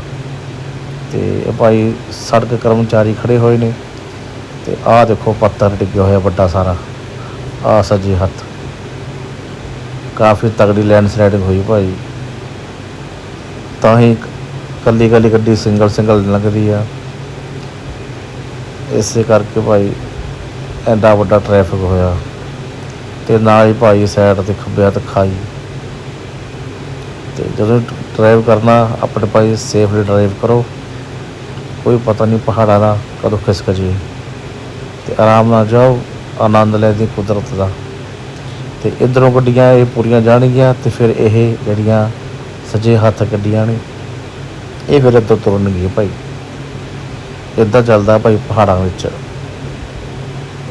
ਤੇ ਭਾਈ ਸੜਕ ਕਰਮਚਾਰੀ ਖੜੇ ਹੋਏ ਨੇ। ਤੇ ਆਹ ਦੇਖੋ ਪੱਥਰ ਡਿੱਗਿਆ ਹੋਇਆ ਵੱਡਾ ਸਾਰਾ। ਆਹ ਸੱਜੇ ਹੱਥ। ਕਾਫੀ ਤਗੜੀ ਲੈਂਡ ਸਲਾਈਡਿੰਗ ਹੋਈ ਭਾਈ। ਤਾਂ ਹੀ ਕੱਲੀ ਕੱਲੀ ਗੱਡੀ ਸਿੰਗਲ ਸਿੰਗਲ ਲੰਘਦੀ ਆ। ਇਸੇ ਕਰਕੇ ਭਾਈ ਐਡਾ ਵੱਡਾ ਟ੍ਰੈਫਿਕ ਹੋਇਆ। ਤੇ ਨਾਲ ਹੀ ਭਾਈ ਸਾਈਡ ਤੇ ਖੱਬੇ ਹੱਥ ਖਾਈ। ਤੇ ਜਦੋਂ ਡਰਾਈਵ ਕਰਨਾ, ਆਪਣੇ ਭਾਈ ਸੇਫਲੀ ਡਰਾਈਵ ਕਰੋ। ਕੋਈ ਪਤਾ ਨਹੀਂ ਪਹਾੜਾਂ ਦਾ ਕਦੋਂ ਖਿਸਕ ਜੇ ਤੇ ਆਰਾਮ ਨਾਲ ਜਾਓ, ਆਨੰਦ ਲੈ ਦੀ ਕੁਦਰਤ ਦਾ। ਤੇ ਇਧਰੋਂ ਗੱਡੀਆਂ ਇਹ ਪੂਰੀਆਂ ਜਾਣਗੀਆਂ ਤੇ ਫਿਰ ਇਹ ਜਿਹੜੀਆਂ ਸੱਜੇ ਹੱਥ ਗੱਡੀਆਂ ਨੇ, ਇਹ ਫਿਰ ਇੱਧਰ ਤੁਰਨਗੀਆਂ ਭਾਈ। ਇੱਦਾਂ ਚੱਲਦਾ ਭਾਈ ਪਹਾੜਾਂ ਵਿੱਚ।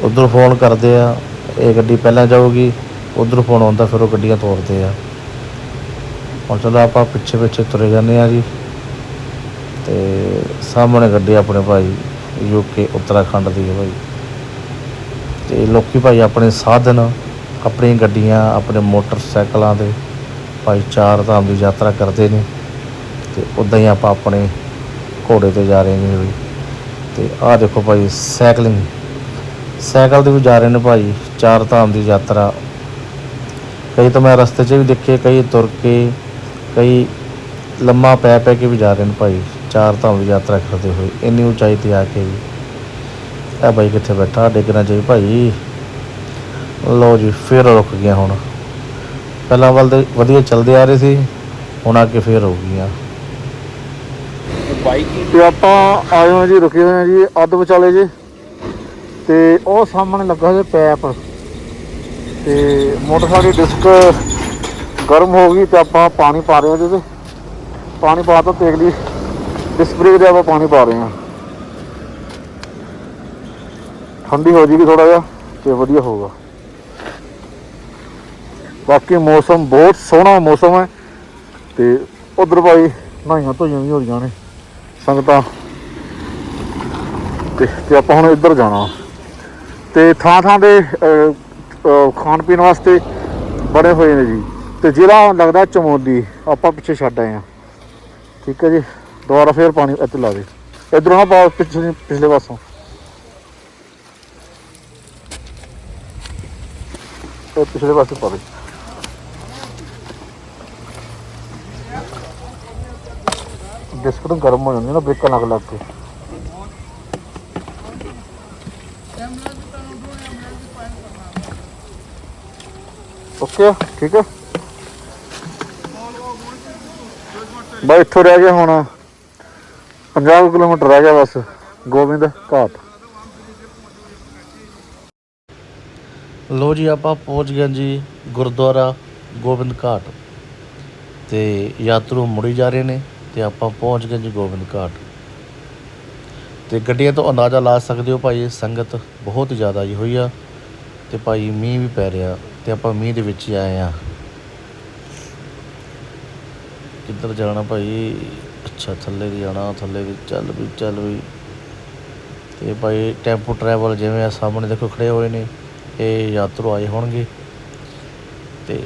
ਉਧਰ ਫੋਨ ਕਰਦੇ ਆ, ਇਹ ਗੱਡੀ ਪਹਿਲਾਂ ਜਾਊਗੀ, ਉਧਰ ਫੋਨ ਆਉਂਦਾ ਫਿਰ ਉਹ ਗੱਡੀਆਂ ਤੋਰਦੇ ਆ। ਹੁਣ ਚਲੋ ਆਪਾਂ ਪਿੱਛੇ ਪਿੱਛੇ ਤੁਰੇ ਜਾਂਦੇ ਆ ਜੀ। ਤੇ ਸਾਹਮਣੇ ਗੱਡੀ ਆਪਣੇ ਭਾਈ ਯੂਕੇ ਉੱਤਰਾਖੰਡ ਦੀ ਹੈ ਭਾਈ। ਤੇ ਲੋਕੀ ਭਾਈ ਆਪਣੇ ਸਾਧਨ, ਆਪਣੀਆਂ ਗੱਡੀਆਂ, ਆਪਣੇ ਮੋਟਰਸਾਈਕਲਾਂ ਦੇ ਭਾਈ ਚਾਰ ਧਾਮ ਦੀ ਯਾਤਰਾ ਕਰਦੇ ਨੇ ਤੇ ਉਦਾਂ ਹੀ ਆਪਾਂ ਆਪਣੇ ਘੋੜੇ ਤੇ ਜਾ ਰਹੇ ਨੇ ਵੀ। ਤੇ ਆਹ ਦੇਖੋ ਭਾਈ ਸਾਈਕਲਿੰਗ। ਸਾਈਕਲ ਤੇ ਵੀ ਜਾ ਰਹੇ ਨੇ ਭਾਈ ਚਾਰ ਧਾਮ ਦੀ ਯਾਤਰਾ। ਕਈ ਤਾਂ ਮੈਂ ਰਸਤੇ 'ਚ ਵੀ ਦੇਖੇ, ਕਈ ਤੁਰ ਕੇ, ਕਈ ਲੰਮਾ ਪੈ ਪੈ ਕੇ ਵੀ ਜਾ ਰਹੇ ਨੇ ਭਾਈ ਚਾਰ ਧਾਮ ਦੀ ਯਾਤਰਾ ਕਰਦੇ ਹੋਏ। ਇੰਨੀ ਉਚਾਈ ਤੇ ਆ ਕੇ ਵੀ। ਇਹ ਬਾਈ ਕਿੱਥੇ ਬੈਠਾ? ਡਿੱਗਣਾ ਚਾਹੀ ਭਾਈ। ਲੋ ਜੀ, ਫੇਰ ਰੁਕ ਗਿਆ ਹੁਣ। ਪਹਿਲਾਂ ਵੱਲ ਤੇ ਵਧੀਆ ਚੱਲਦੇ ਆ ਰਹੇ ਸੀ, ਹੁਣ ਆ ਕੇ ਫੇਰ ਹੋ ਗਈਆਂ। ਤੇ ਆਪਾਂ ਆਏ ਹਾਂ ਜੀ, ਰੁਕੇ ਹੋਏ ਹਾਂ ਜੀ, ਅੱਧ ਵਿਚਾਲੇ ਜੀ। ਤੇ ਉਹ ਸਾਹਮਣੇ ਲੱਗਾ ਜੇ ਪੈਪ। ਤੇ ਮੋਟਰਸਾਈਕਲ ਦੀ ਡਿਸਕ ਗਰਮ ਹੋ ਗਈ ਤੇ ਆਪਾਂ ਪਾਣੀ ਪਾ ਰਹੇ ਹਾਂ ਜਿਹਦੇ ਪਾਣੀ ਪਾ ਤਾ ਤੇਗ ਲਈ ਡਿਸਪਰੇ ਦੇ ਆਪਾਂ ਪਾਣੀ ਪਾ ਰਹੇ ਹਾਂ। ਠੰਡੀ ਹੋ ਜੇਗੀ ਥੋੜਾ ਜਿਹਾ ਤੇ ਵਧੀਆ ਹੋਊਗਾ। ਬਾਕੀ ਮੌਸਮ ਬਹੁਤ ਸੋਹਣਾ ਮੌਸਮ ਹੈ ਤੇ ਉਧਰ ਭਾਈ ਨਹਾਈਆਂ ਧੋਈਆਂ ਵੀ ਹੋ ਰਹੀਆਂ ਨੇ ਸੰਗਤਾਂ। ਤੇ ਤੇ ਆਪਾਂ ਹੁਣ ਇੱਧਰ ਜਾਣਾ। ਤੇ ਥਾਂ ਥਾਂ ਦੇ ਖਾਣ ਪੀਣ ਵਾਸਤੇ ਬਣੇ ਹੋਏ ਨੇ ਜੀ। ਤੇ ਜ਼ਿਲ੍ਹਾ ਲੱਗਦਾ ਚਮੋਲੀ। ਆਪਾਂ ਪਿੱਛੇ ਛੱਡ ਆਏ ਆ ਠੀਕ ਹੈ ਜੀ। ਦੁਬਾਰਾ ਫੇਰ ਪਾਣੀ ਇੱਥੇ ਲਾ ਦੇ। ਇਧਰੋਂ ਨਾ ਪਾ ਪਿੱਛੇ ਪਿਛਲੇ ਪਾਸੋਂ। ਇਹ ਪਿਛਲੇ ਪਾਸੇ ਪਾ ਦੇ। ਬਿਸਕੁਟ ਗਰਮ ਹੋ ਜਾਂਦੇ ਨਾ, ਬ੍ਰੇਕਾਂ ਲੱਗ ਲੱਗ ਕੇ। ਓਕੇ ਠੀਕ ਹੈ ਬਾਈ ਇੱਥੋਂ ਰਹਿ ਗਿਆ ਹੁਣ। 50 ਕਿਲੋਮੀਟਰ ਰਹਿ ਗਿਆ ਬਸ, ਗੋਬਿੰਦ ਘਾਟ। ਲੋ ਜੀ, ਆਪਾਂ ਪਹੁੰਚ ਗਏ ਜੀ ਗੁਰਦੁਆਰਾ ਗੋਬਿੰਦ ਘਾਟ। ਤੇ ਯਾਤਰੂ ਮੁੜੀ ਜਾ ਰਹੇ ਨੇ ਤੇ ਆਪਾਂ ਪਹੁੰਚ ਗਏ ਜੀ ਗੋਬਿੰਦ ਘਾਟ। ਤੇ ਗੱਡੀਆਂ ਤੋਂ ਅੰਦਾਜ਼ਾ ਲਾ ਸਕਦੇ ਹੋ ਭਾਈ, ਸੰਗਤ ਬਹੁਤ ਜ਼ਿਆਦਾ ਆਈ ਹੋਈ ਆ ਤੇ ਭਾਈ ਮੀਂਹ ਵੀ ਪੈ ਰਿਹਾ ਤੇ ਆਪਾਂ ਮੀਂਹ ਦੇ ਵਿੱਚ ਹੀ ਆਏ ਆ ਕਿੱਧਰ ਜਾਣਾ ਭਾਈ? ਅੱਛਾ, ਥੱਲੇ ਦੀ ਜਾਣਾ, ਥੱਲੇ ਦੀ ਚੱਲ ਵੀ ਚੱਲ ਵੀ। ਤੇ ਭਾਈ ਟੈਂਪੂ ਟਰੈਵਲ ਜਿਵੇਂ ਆ, ਸਾਹਮਣੇ ਦੇਖੋ ਖੜੇ ਹੋਏ ਨੇ। ਇਹ ਯਾਤਰੂ ਆਏ ਹੋਣਗੇ ਤੇ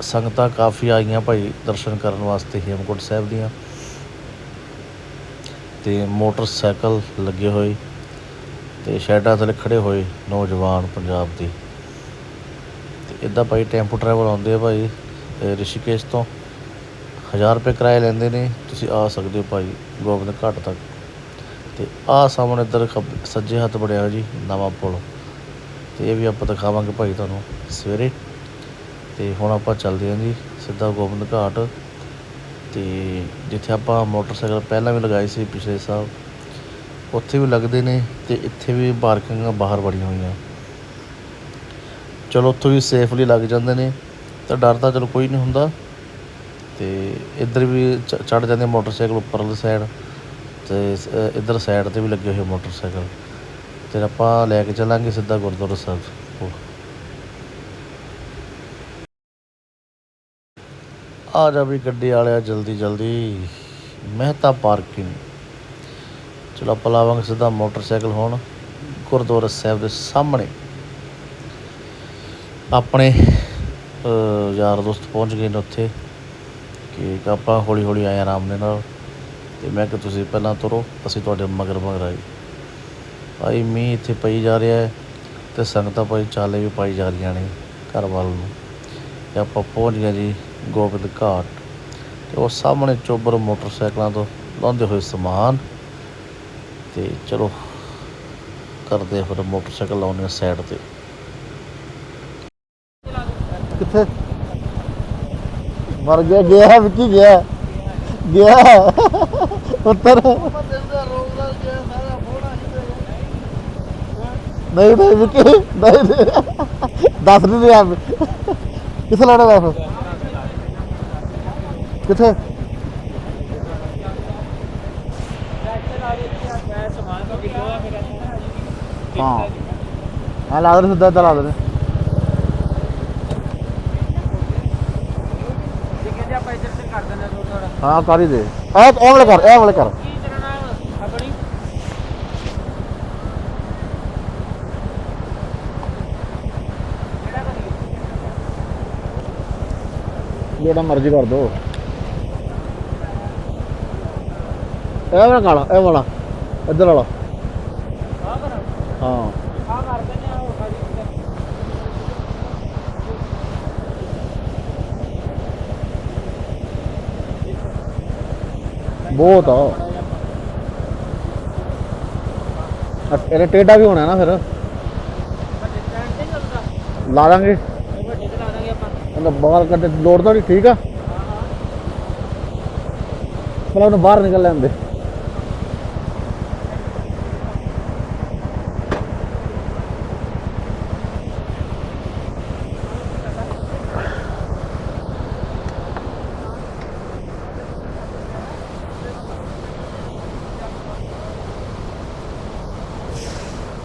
ਸੰਗਤਾਂ ਕਾਫੀ ਆਈਆਂ ਭਾਈ ਦਰਸ਼ਨ ਕਰਨ ਵਾਸਤੇ ਹੇਮਕੁੰਟ ਸਾਹਿਬ ਦੀਆਂ। ਤੇ ਮੋਟਰਸਾਈਕਲ ਲੱਗੇ ਹੋਏ ਤੇ ਸ਼ੈਡਾਂ ਥੱਲੇ ਖੜੇ ਹੋਏ ਨੌਜਵਾਨ ਪੰਜਾਬ ਦੇ। ਤੇ ਇਦਾਂ ਭਾਈ ਟੈਂਪੂ ਟਰੈਵਲ ਆਉਂਦੇ ਆ ਭਾਈ, ਇਹ ਰਿਸ਼ੀਕੇਸ਼ ਤੋਂ। 1000 ਰੁਪਏ ਕਿਰਾਏ ਲੈਂਦੇ ਨੇ, ਤੁਸੀਂ ਆ ਸਕਦੇ ਹੋ ਭਾਈ ਗੋਬਿੰਦ ਘਾਟ ਤੱਕ। ਤੇ ਆਹ ਸਾਹਮਣੇ ਇੱਧਰ ਖੱਬ- ਸੱਜੇ ਹੱਥ ਬੜਿਆ ਹੋਇਆ ਜੀ ਨਵਾਂ ਪੁਲ। ਤੇ ਇਹ ਵੀ ਆਪਾਂ ਦਿਖਾਵਾਂਗੇ ਭਾਈ ਤੁਹਾਨੂੰ ਸਵੇਰੇ। ਤੇ ਹੁਣ ਆਪਾਂ ਚੱਲਦੇ ਹਾਂ ਜੀ ਸਿੱਧਾ ਗੋਬਿੰਦ ਘਾਟ। ਤੇ ਜਿੱਥੇ ਆਪਾਂ ਮੋਟਰਸਾਈਕਲ ਪਹਿਲਾਂ ਵੀ ਲਗਾਏ ਸੀ ਪਿਛਲੇ ਸਾਲ, ਉੱਥੇ ਵੀ ਲੱਗਦੇ ਨੇ ਤੇ ਇੱਥੇ ਵੀ ਪਾਰਕਿੰਗਾਂ ਬਾਹਰ ਬੜੀਆਂ ਹੋਈਆਂ। ਚਲੋ ਉੱਥੋਂ ਵੀ ਸੇਫਲੀ ਲੱਗ ਜਾਂਦੇ ਨੇ, ਤਾਂ ਡਰ ਤਾਂ ਚਲੋ ਕੋਈ ਨਹੀਂ ਹੁੰਦਾ। ਤੇ ਇੱਧਰ ਵੀ ਚੜ ਜਾਂਦੇ ਮੋਟਰਸਾਈਕਲ ਉੱਪਰਲੀ ਸਾਈਡ ਤੇ ਇੱਧਰ ਸਾਈਡ ਤੇ ਵੀ ਲੱਗੇ ਹੋਏ ਮੋਟਰਸਾਈਕਲ। ਫਿਰ ਆਪਾਂ ਲੈ ਕੇ ਚੱਲਾਂਗੇ ਸਿੱਧਾ ਗੁਰਦੁਆਰਾ ਸਾਹਿਬ ਕੋਲ। ਆ ਜਾ ਵੀ ਗੱਡੀ ਵਾਲਿਆ ਜਲਦੀ ਜਲਦੀ। ਮਹਿਤਾ ਪਾਰਕਿੰਗ ਚਲੋ ਆਪਾਂ ਲਾਵਾਂਗੇ ਸਿੱਧਾ ਮੋਟਰਸਾਈਕਲ ਹੁਣ ਗੁਰਦੁਆਰਾ ਸਾਹਿਬ ਦੇ ਸਾਹਮਣੇ। ਆਪਣੇ ਅ, ਯਾਰ ਦੋਸਤ ਪਹੁੰਚ ਗਏ ਨੇ ਉੱਥੇ ਕਿ ਆਪਾਂ ਹੌਲੀ ਹੌਲੀ ਆਏ ਆਰਾਮ ਦੇ ਨਾਲ। ਤੇ ਮੈਂ ਕਿ ਤੁਸੀਂ ਪਹਿਲਾਂ ਤੁਰੋ ਅਸੀਂ ਤੁਹਾਡੇ ਮਗਰ ਮਗਰ ਆਏ। ਭਾਈ ਮੀਂਹ ਇੱਥੇ ਪਈ ਜਾ ਰਿਹਾ ਹੈ ਤੇ ਸੰਗਤਾਂ ਭਾਈ ਚਾਲੇ ਵੀ ਪਾਈ ਜਾ ਰਹੀਆਂ ਨੇ ਘਰ ਵੱਲ ਨੂੰ। ਤੇ ਆਪਾਂ ਪਹੁੰਚ ਗਏ ਜੀ ਗੋਬਿੰਦ ਘਾਟ ਤੇ ਉਹ ਸਾਹਮਣੇ ਚੋਬਰ ਮੋਟਰਸਾਈਕਲਾਂ ਤੋਂ ਲਾਉਂਦੇ ਹੋਏ ਸਮਾਨ। ਤੇ ਚਲੋ ਕਰਦੇ ਫਿਰ ਮੋਟਰਸਾਈਕਲ ਲਾਉਣੇ ਸਾਈਡ ਤੇ। ਕਿੱਥੇ? ਮਰ ਗਿਆ ਗਿਆ ਵਿੱਕੀ ਗਿਆ? ਗਿਆ। ਉੱਤਰ। ਨਹੀਂ ਨਹੀਂ ਵਿੱਕੀ ਨਹੀਂ ਨਹੀਂ। ਦੱਸ ਨਹੀਂ ਰਿਹਾ ਕਿੱਥੇ ਲਾਣਾ ਦੱਸ ਕਿੱਥੇ? ਹਾਂ। ਆ ਲਾ ਦੇ ਸਿੱਧਾ ਲਾ ਦੇ ਹਾਂ ਕਰ ਹੀ ਦੇ। ਇਹ ਇਹ ਵਾਲੇ ਕਰ ਇਹ ਵਾਲੇ ਕਰ। ਜਿਹੜਾ ਮਰਜ਼ੀ ਕਰ ਦੋ। ਇਹ ਵਾਲਾ ਕਾਲਾ, ਇਹ ਵਾਲਾ। ਇੱਧਰ ਵਾਲਾ। ਹਾਂ। ਬਹੁਤ ਆ। ਅ- ਟੇਡਾ ਵੀ ਹੋਣਾ ਨਾ ਫਿਰ। ਲਾ ਦਾਂਗੇ ਕਹਿੰਦਾ ਬਾਹਰ ਕੱਢ ਲੋੜ ਤਾਂ ਨਹੀਂ, ਠੀਕ ਆ। ਪਹਿਲਾਂ ਉਹਨੂੰ ਬਾਹਰ ਨਿਕਲ ਲੈਂਦੇ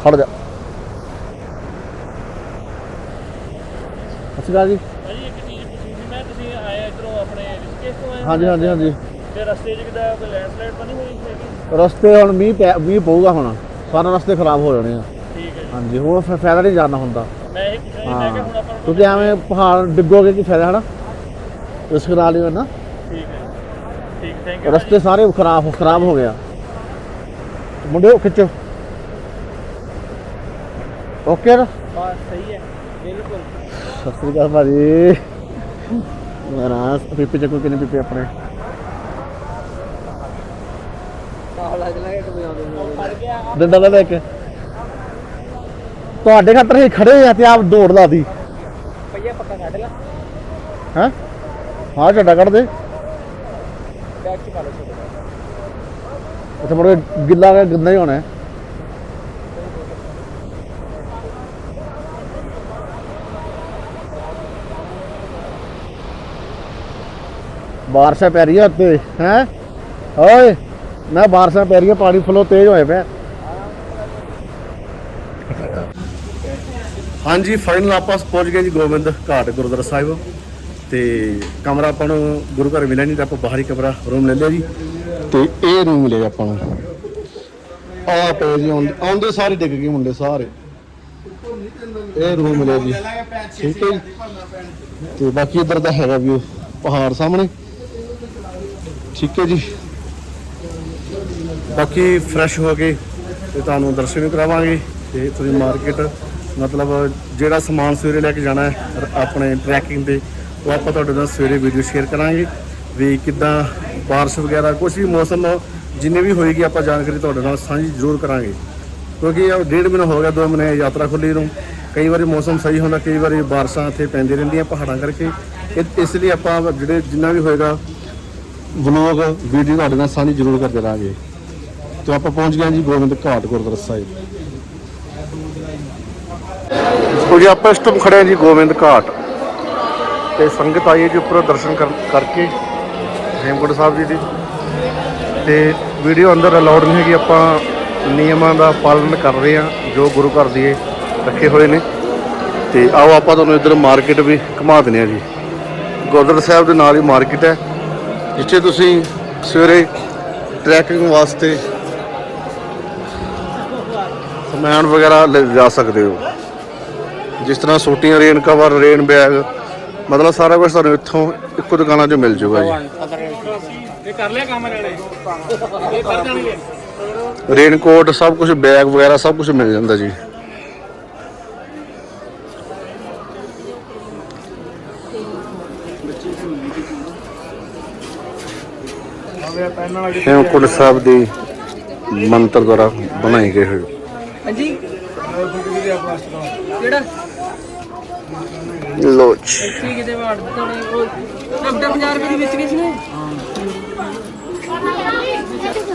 ਖੜ ਜਾ। ਸਤਿ ਜੀ ਭਾਜੀ ਇੱਕ ਚੀਜ਼ ਪੁੱਛਣੀ ਸੀ ਮੈਂ ਤੁਸੀਂ ਆਏ ਇਧਰੋਂ ਆਪਣੇ ਰਿਸ਼ਕੇਸ਼ ਤੋਂ ਆਏ ਹੋ? ਹਾਂਜੀ ਹਾਂਜੀ ਹਾਂਜੀ। ਤੇ ਰਸਤੇ 'ਚ ਕਿਦਾ ਕੋਈ ਲੈਂਡਸਲਾਈਡ ਤਾਂ ਨਹੀਂ ਹੋਈ ਹੈਗੀ? ਰਸਤੇ ਹੁਣ ਮੀਂਹ ਪੈ ਮੀਂਹ ਪਊਗਾ ਹੁਣ। ਸਾਰੇ ਰਸਤੇ ਖਰਾਬ ਹੋ ਜਾਣੇ ਆ। ਠੀਕ ਹੈ ਹਾਂਜੀ ਹੁਣ ਫਿਰ ਫਾਇਦਾ ਨਹੀਂ ਜਾਣਾ ਹੁੰਦਾ। ਮੈਂ ਇਹ ਪੁੱਛਣਾ ਸੀ ਮੈਂ ਹਾਂ ਕਿ ਹੁਣ ਆਪਾਂ ਨੂੰ ਕਿਉਂਕਿ ਐਵੇਂ ਪਹਾੜ ਡਿੱਗੋਗੇ ਕੀ ਫਾਇਦਾ ਹਨਾ? ਰਿਸਕ ਨਾਲ ਹੀ ਨਾ। ਠੀਕ ਹੈ ਠੀਕ ਥੈਂਕ ਯੂ ਰਸਤੇ ਸਾਰੇ ਖਰਾਬ ਖਰਾਬ ਹੋ ਗਿਆ। ਮੁੰਡਿਓ ਖਿੱਚੋ। ਓਕੇ ਨਾ? ਬਸ ਸਹੀ ਹੈ ਬਿਲਕੁਲ। ਸਤਿ ਸ੍ਰੀ ਅਕਾਲ ਭਾਜੀ। ਮਹਾਰਾਜ ਪੀਪੇ ਚੱਕੋ ਕਿੰਨੇ ਪੀਪੇ ਆਪਣੇ? ਦਿੰਦਾ ਲੈ ਕੇ। ਤੁਹਾਡੇ ਖਾਤਰ ਹੀ ਖੜੇ ਆ ਤੇ ਆਪ ਦੌੜ ਲਾ ਦੀ। ਪਈਆ ਪੱਕਾ ਕੱਢ ਲਾ। ਹੈ? ਹਾਂ ਝੱਡਾ ਕੱਢ ਦੇ। ਬੈਗ 'ਚ ਪਾ ਲਓ ਛੋਟਾ ਉੱਥੇ ਮੁੜ ਗਿੱਲਾ ਗੰਦਾ ਹੀ ਹੋਣਾ ਹੈ। ਬਾਰਿਸ਼ਾਂ ਪੈ ਰਹੀਆਂ ਉੱਤੇ ਹੈ? ਓਏ ਮੈਂ ਬਾਰਿਸ਼ਾਂ ਪੈ ਰਹੀਆਂ ਪਾਣੀ ਫਲੋ ਤੇਜ਼ ਹੋਏ ਪਿਆ। ਹਾਂਜੀ ਫਾਈਨਲ ਆਪਾਂ ਪਹੁੰਚ ਗਏ ਜੀ ਗੋਬਿੰਦ ਘਾਟ ਗੁਰਦੁਆਰਾ ਸਾਹਿਬ। ਤੇ ਕਮਰਾ ਆਪਾਂ ਨੂੰ ਗੁਰੂ ਘਰ ਮਿਲਿਆ ਨਹੀਂ ਤਾਂ ਆਪਾਂ ਬਾਹਰੀ ਕਮਰਾ ਰੂਮ ਲੈ ਲਿਆ ਜੀ। ਤੇ ਇਹ ਰੂਮ ਮਿਲਿਆ ਆਪਾਂ ਨੂੰ। ਆ ਪਏ ਜੀ ਆਉਂਦੇ ਆਉਂਦੇ ਸਾਰੇ ਡਿੱਗ ਗਏ ਮੁੰਡੇ ਸਾਰੇ। ਇਹ ਰੂਮ ਮਿਲਿਆ ਜੀ। ਠੀਕ ਹੈ ਜੀ। ਤੇ ਬਾਕੀ ਇਧਰ ਦਾ ਹੈਗਾ ਵੀ ਪਹਾੜ ਸਾਹਮਣੇ। ਠੀਕ ਹੈ ਜੀ। ਬਾਕੀ ਫਰੈਸ਼ ਹੋ ਕੇ ਤੇ ਤੁਹਾਨੂੰ ਦਰਸ਼ਨ ਵੀ ਕਰਾਵਾਂਗੇ ਤੇ ਤੁਸੀਂ ਮਾਰਕੀਟ ਮਤਲਬ ਜਿਹੜਾ ਸਮਾਨ ਸਵੇਰੇ ਲੈ ਕੇ ਜਾਣਾ ਹੈ ਆਪਣੇ ਟਰੈਕਿੰਗ ਤੇ, ਉਹ ਆਪਾਂ ਤੁਹਾਡੇ ਨਾਲ ਸਵੇਰੇ ਵੀਡੀਓ ਸ਼ੇਅਰ ਕਰਾਂਗੇ ਵੀ ਕਿੱਦਾਂ ਬਾਰਿਸ਼ ਵਗੈਰਾ ਕੁਝ ਵੀ ਮੌਸਮ ਜਿੰਨੇ ਵੀ ਹੋਏਗੀ ਆਪਾਂ ਜਾਣਕਾਰੀ ਤੁਹਾਡੇ ਨਾਲ ਸਾਂਝੀ ਜ਼ਰੂਰ ਕਰਾਂਗੇ। ਕਿਉਂਕਿ ਇਹ ਡੇਢ ਮਹੀਨਾ ਹੋ ਗਿਆ, ਦੋ ਮਹੀਨੇ ਯਾਤਰਾ ਖੁੱਲੀ ਨੂੰ। ਕਈ ਵਾਰੀ ਮੌਸਮ ਸਹੀ ਹੁੰਦਾ, ਕਈ ਵਾਰੀ ਬਾਰਿਸ਼ਾਂ ਇੱਥੇ ਪੈਂਦੀ ਰਹਿੰਦੀਆਂ ਪਹਾੜਾਂ ਕਰਕੇ। ਇਹ- ਇਸ ਲਈ ਆਪਾਂ ਜਿਹੜੇ ਜਿੰਨਾ ਵੀ ਹੋਏਗਾ ਵਲੋਗ, ਵੀਡੀਓ ਤੁਹਾਡੇ ਨਾਲ ਸਾਂਝੀ ਜ਼ਰੂਰ ਕਰਦੇ ਰਹਾਂਗੇ। ਤੇ ਆਪਾਂ ਪਹੁੰਚ ਗਏ ਹਾਂ ਜੀ ਗੋਬਿੰਦ ਘਾਟ ਗੁਰਦੁਆਰਾ ਸਾਹਿਬ। ਸੋ ਜੀ, ਆਪਾਂ ਇਸ ਟਾਈਮ ਖੜੇ ਹਾਂ ਜੀ ਗੋਬਿੰਦ ਘਾਟ। ਤੇ ਸੰਗਤ ਆਈ ਹੈ ਜੀ ਉੱਪਰੋਂ ਦਰਸ਼ਨ ਕਰ- ਕਰਕੇ, ਹੇਮਕੁੰਟ ਸਾਹਿਬ ਜੀ ਦੀ। ਤੇ ਵੀਡੀਓ ਅੰਦਰ ਅਲਾਉਡ ਨਹੀਂ ਹੈਗੀ, ਆਪਾਂ ਨਿਯਮਾਂ ਦਾ ਪਾਲਣ ਕਰ ਰਹੇ ਹਾਂ, ਜੋ ਗੁਰੂ ਘਰ ਦੀ ਰੱਖੇ ਹੋਏ ਨੇ। ਤੇ ਆਓ ਆਪਾਂ ਤੁਹਾਨੂੰ ਇੱਧਰ ਮਾਰਕੀਟ ਵੀ ਘੁਮਾ ਦਿੰਦੇ ਹਾਂ ਜੀ। ਗੁਰਦੁਆਰਾ ਸਾਹਿਬ ਦੇ ਨਾਲ ਹੀ ਮਾਰਕੀਟ ਹੈ। ਜਿੱਥੇ ਤੁਸੀਂ ਸਵੇਰੇ ਟਰੈਕਿੰਗ ਵਾਸਤੇ ਸਮਾਨ ਵਗੈਰਾ ਲੈ ਜਾ ਸਕਦੇ ਹੋ। ਜਿਸ ਤਰ੍ਹਾਂ ਸੋਟੀਆਂ ਰੇਨ ਕਵਰ ਰੇਨ ਬੈਗ ਮਤਲਬ ਸਾਰਾ ਕੁਝ ਤੁਹਾਨੂੰ ਇੱਥੋਂ ਇੱਕੋ ਦੁਕਾਨਾਂ 'ਚੋਂ ਮਿਲ ਜਾਊਗਾ ਜੀ। ਇਹ ਕਰ ਲਿਆ ਕੰਮ ਵਾਲੇ? ਇਹ ਕਰ ਜਾਣਗੇ ਰੇਨ ਕੋਟ ਸਭ ਕੁਝ ਬੈਗ ਵਗੈਰਾ ਸਭ ਕੁਝ ਮਿਲ ਜਾਂਦਾ ਜੀ। ਹੇਮਕੁੰਟ ਸਾਹਿਬ ਦੀ ਮੰਤਰ ਦੁਆਰਾ ਬਣਾਏ ਗਏ ਹੋਏ ਹਾਂਜੀ। ਕਿਹੜਾ? ਲੋਚ ਠੀਕ ਕਿਤੇ ਵਾੜ ਦਿੱਤਾ ਉਹ 90 50 ਰੁਪਏ ਦੀ ਵਿੱਚ ਕਿਸ ਨੇ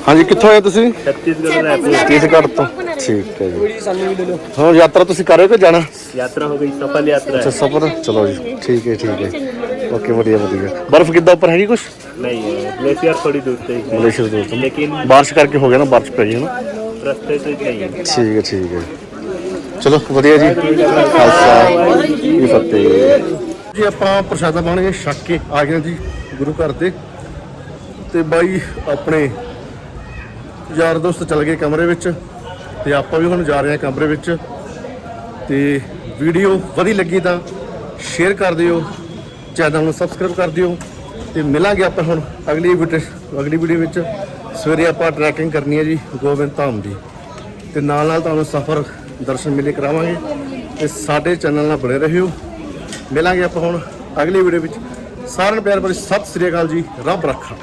ਹਾਂਜੀ ਕਿੱਥੋਂ ਆਏ ਤੁਸੀਂ? ਛੱਤੀਸਗੜ੍ਹ ਤੋਂ। ਠੀਕ ਹੈ ਜੀ। ਸਾਨੂੰ ਵੀ ਲੈ ਲਓ ਹਾਂ ਯਾਤਰਾ ਤੁਸੀਂ ਕਰ ਰਹੇ ਹੋ ਕਿ ਜਾਣਾ? ਯਾਤਰਾ ਹੋ ਗਈ ਸਫਲ ਯਾਤਰਾ ਅੱਛਾ ਸਫਰ ਚਲੋ ਜੀ ਠੀਕ ਹੈ ਠੀਕ ਹੈ। ਓਕੇ ਵਧੀਆ ਵਧੀਆ। ਬਰਫ਼ ਕਿੱਦਾਂ ਉੱਪਰ ਹੈਗੀ ਕੁਛ? ਨਹੀਂ ਗਲੇਸ਼ੀਅਰ ਥੋੜੀ ਦੂਰ ਤੇ ਹੀ ਮਲੇਸ਼ੀਆ ਤੋਂ ਤੋਂ। ਲੇਕਿਨ ਬਾਰਿਸ਼ ਕਰਕੇ ਹੋ ਗਿਆ ਨਾ ਬਾਰਿਸ਼ ਪੈ ਗਈ ਨਾ ਰਸਤੇ ਤੇ ਨਹੀਂ ਹੈ। ਠੀਕ ਹੈ ਠੀਕ ਹੈ। ਚਲੋ ਵਧੀਆ ਜੀ। ਖਾਲਸਾ ਜੀ ਫਤਿਹ। ਜੀ ਆਪਾਂ ਪ੍ਰਸ਼ਾਦਾ ਬਣ ਕੇ ਛੱਕ ਕੇ ਆ ਗਏ ਜੀ ਗੁਰੂ ਘਰ ਤੇ ਤੇ ਬਾਈ ਆਪਣੇ ਯਾਰ ਦੋਸਤ ਚਲ ਗਏ ਕਮਰੇ ਵਿੱਚ ਤੇ ਆਪਾਂ ਵੀ ਹੁਣ ਜਾ ਰਹੇ ਹਾਂ ਕਮਰੇ ਵਿੱਚ ਤੇ ਵੀਡੀਓ ਵਧੀਆ ਲੱਗੀ ਤਾਂ ਸ਼ੇਅਰ ਕਰ ਦਿਓ ਚੈਨਲ ਨੂੰ ਸਬਸਕ੍ਰਾਈਬ ਕਰ ਦਿਓ ਤੇ ਮਿਲਾਂਗੇ ਆਪਾਂ ਹੁਣ ਅਗਲੀ ਵੀਡੀਓ ਅਗਲੀ ਵੀਡੀਓ ਵਿੱਚ। ਸਵੇਰੇ ਆਪਾਂ ਟਰੈਕਿੰਗ ਕਰਨੀ ਹੈ ਜੀ ਗੋਬਿੰਦ ਧਾਮ ਦੀ। ਤੇ ਨਾਲ ਨਾਲ ਤੁਹਾਨੂੰ ਸਫ਼ਰ ਦਰਸ਼ਨ ਮਿਲੇ ਕਰਾਵਾਂਗੇ ਤੇ ਸਾਡੇ ਚੈਨਲ ਨਾਲ ਬਣੇ ਰਹਿਓ। ਮਿਲਾਂਗੇ ਆਪਾਂ ਹੁਣ ਅਗਲੀ ਵੀਡੀਓ ਵਿੱਚ। ਸਾਰਿਆਂ ਨੂੰ ਪਿਆਰ ਭਰੀ ਸਤਿ ਸ੍ਰੀ ਅਕਾਲ ਜੀ। ਰੱਬ ਰੱਖਾ।